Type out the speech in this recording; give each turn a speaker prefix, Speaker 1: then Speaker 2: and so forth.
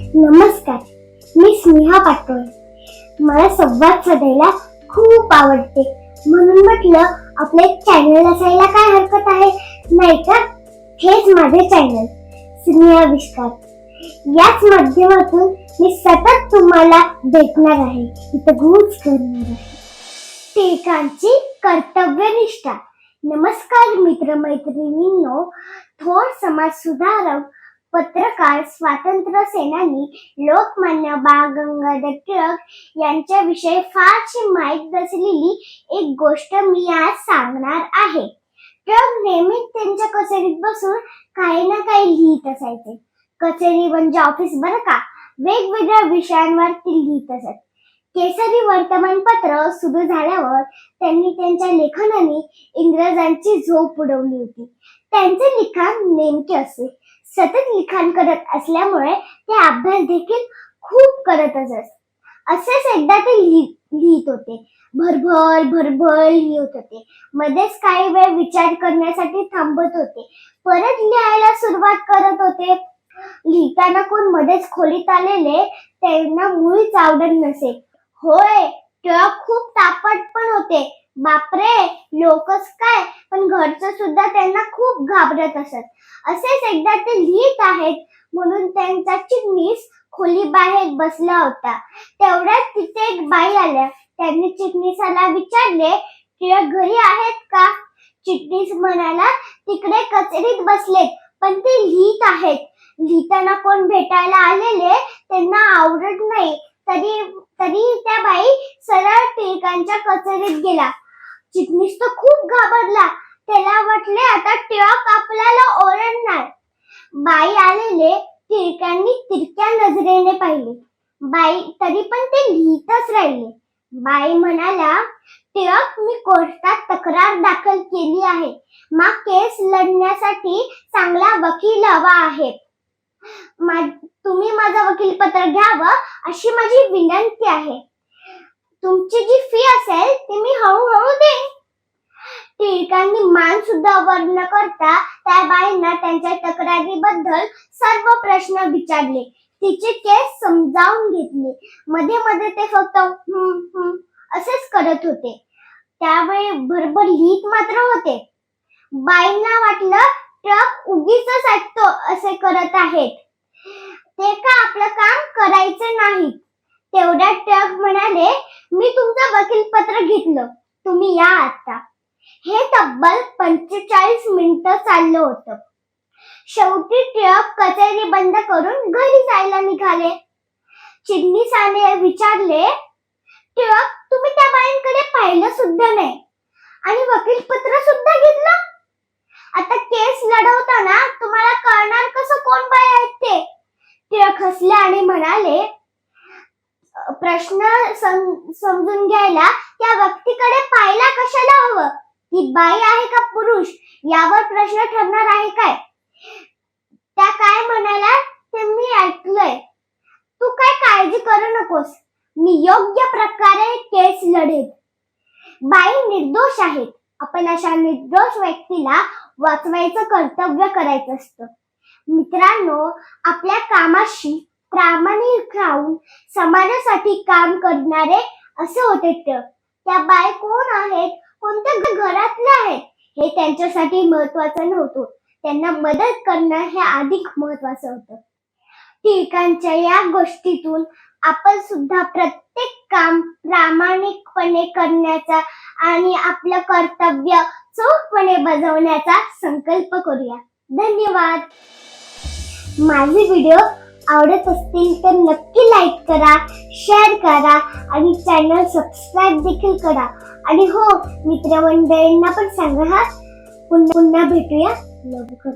Speaker 1: नमस्कार मी स्नेहा पाटोळे. मला संवाद साधायला खूप आवडते. म्हणून म्हटलं आपलं एक चॅनल असायला काय हरकत आहे? नाही का? हेच माझे चॅनल स्नेहा विष्कार. याच माध्यमातून मी सतत तुम्हाला भेटणार आहे इथं गुज करणार आहे. टिळकांची कर्तव्यनिष्ठा. नमस्कार मित्रमैत्रिणींनो थोर समाज सुधारक पत्रकार स्वातंत्र्य सेनानी लोकमान्य बाळ गंगाधर टिळक यांच्याविषयी फारशी माहीत नसलेली एक गोष्ट मी आज सांगणार आहे. टिळक नेहमीच त्यांच्या कचेरीत बसून काही ना काही लिहित असायचे. कचेरी म्हणजे ऑफिस बरं का? वेगवेगळ्या विषयांवर ते लिहित असत. केसरी वर्तमानपत्र सुरू झाल्यावर त्यांनी त्यांच्या लेखनाने इंग्रजांची झोप उडवली होती. त्यांचे लिखाण नेमके असे. सतत लिखाण करत असल्यामुळे ते अभ्यास देखील खूप करत असत असेच एकदा ते लिहित होते. भरभर भरभर लिहित होते. मध्येच काही वेळ विचार करण्यासाठी थांबत होते. परत लिहायला सुरुवात करत होते. लिहिताना कोण मध्येच खोलीत आलेले त्यांना मुळीच आवडत नसे. होय तेव्हा खूप तापट पण होते. बापरे लोकच काय? पण घरचं सुद्धा त्यांना खूप घाबरत असत. असेच एकदा ते लिहित आहेत म्हणून त्यांचा चिटणीस खोली बाहेर बसला होता. तेवढ्यात तिथे एक बाई आल्या. त्यांनी चिटणीसाला विचारले टिळक घरी आहेत का? चिटणीस म्हणाला तिकडे कचरीत बसलेत पण ते लिहित आहेत. लिहिताना कोण भेटायला आलेले त्यांना आवडत नाही. तरी तरी त्या बाई सरळ टिळकांच्या कचेरीत गेला. चिटणीस तर खूप घाबरला. त्याला वाटले आता टिळक आपल्याला ओरडणार. बाई आलेले टिळकांनी तिरक्या नजरेने पाहिले. बाई तरी पण ते लिहितच राहिले. बाई म्हणाला टिळक मी कोर्टात तक्रार दाखल केली आहे. मग केस लढण्यासाठी चांगला वकील हवा आहे. मा- तुम्ही माझं वकील पत्र घ्यावं अशी माझी विनंती आहे. तुमची जी फी असेल ती मी हळू टिळकांनी मान सुद्धा वर न करता त्या बाईंना त्यांच्या तक्रारीबद्दल सर्व प्रश्न विचारले. तिचे केस समजावून घेतले. मध्ये मध्ये ते फक्त हम्म हम्म असेच करत होते. त्यावेळी भरभर लिहित मात्र होते. बाईंना वाटलं ट्रक उगीच ऐकतो असे करत आहेत. ते का आपलं काम करायचं नाही तेवढ्या ट्रक म्हणाले मी तुमचं वकीलपत्र घेतलं. तुम्ही या आता. हे तब्बल पंचेचाळीस मिनिटं चाललं होतं. शेवटी टिळक कचेरी बंद करून घरी जायला निघाले. चिटणीसाने विचारले टिळक तुम्ही त्या बाईंकडे पाहिलं सुद्धा नाही. आणि वकीलपत्र सुद्धा घेतलं? आता केस लढवताना तुम्हाला कळणार कसं कोण बाय आहेत ते? टिळक हसले आणि म्हणाले प्रश्न समजून घ्यायला त्या व्यक्तीकडे पाहायला कशाला हवं? ती बाई आहे का पुरुष? यावर प्रश्न ठरणार आहे काय? त्या काय म्हणाला ते मी ऐकलंय. तू काय काळजी करू नकोस. मी योग्य प्रकारे केस लढेल बाई निर्दोष आहेत. आपण अशा निर्दोष व्यक्तीला वाचवायचं कर्तव्य करायचं असतं. मित्रांनो आपल्या कामाशी प्रामाणिक राहून समाजासाठी काम करणारे असे होते त्या बाय कोण आहेत? कोणत्या घरातलं आहेत? हे त्यांच्यासाठी महत्वाचं नव्हतं. त्यांना मदत करणं हे अधिक महत्वाचं होतं. टिळकांच्या या गोष्टीतून आपण सुद्धा प्रत्येक काम प्रामाणिकपणे करण्याचा आणि आपलं कर्तव्य चोखपणे बजावण्याचा संकल्प करूया. धन्यवाद. माझे व्हिडिओ आवडत असतील तर नक्की लाईक करा शेअर करा आणि चॅनल सबस्क्राईब देखील करा. आणि हो मित्रमंडळींना पण सांगा हा. पुन्हा पुन्हा भेटूया. लवकर.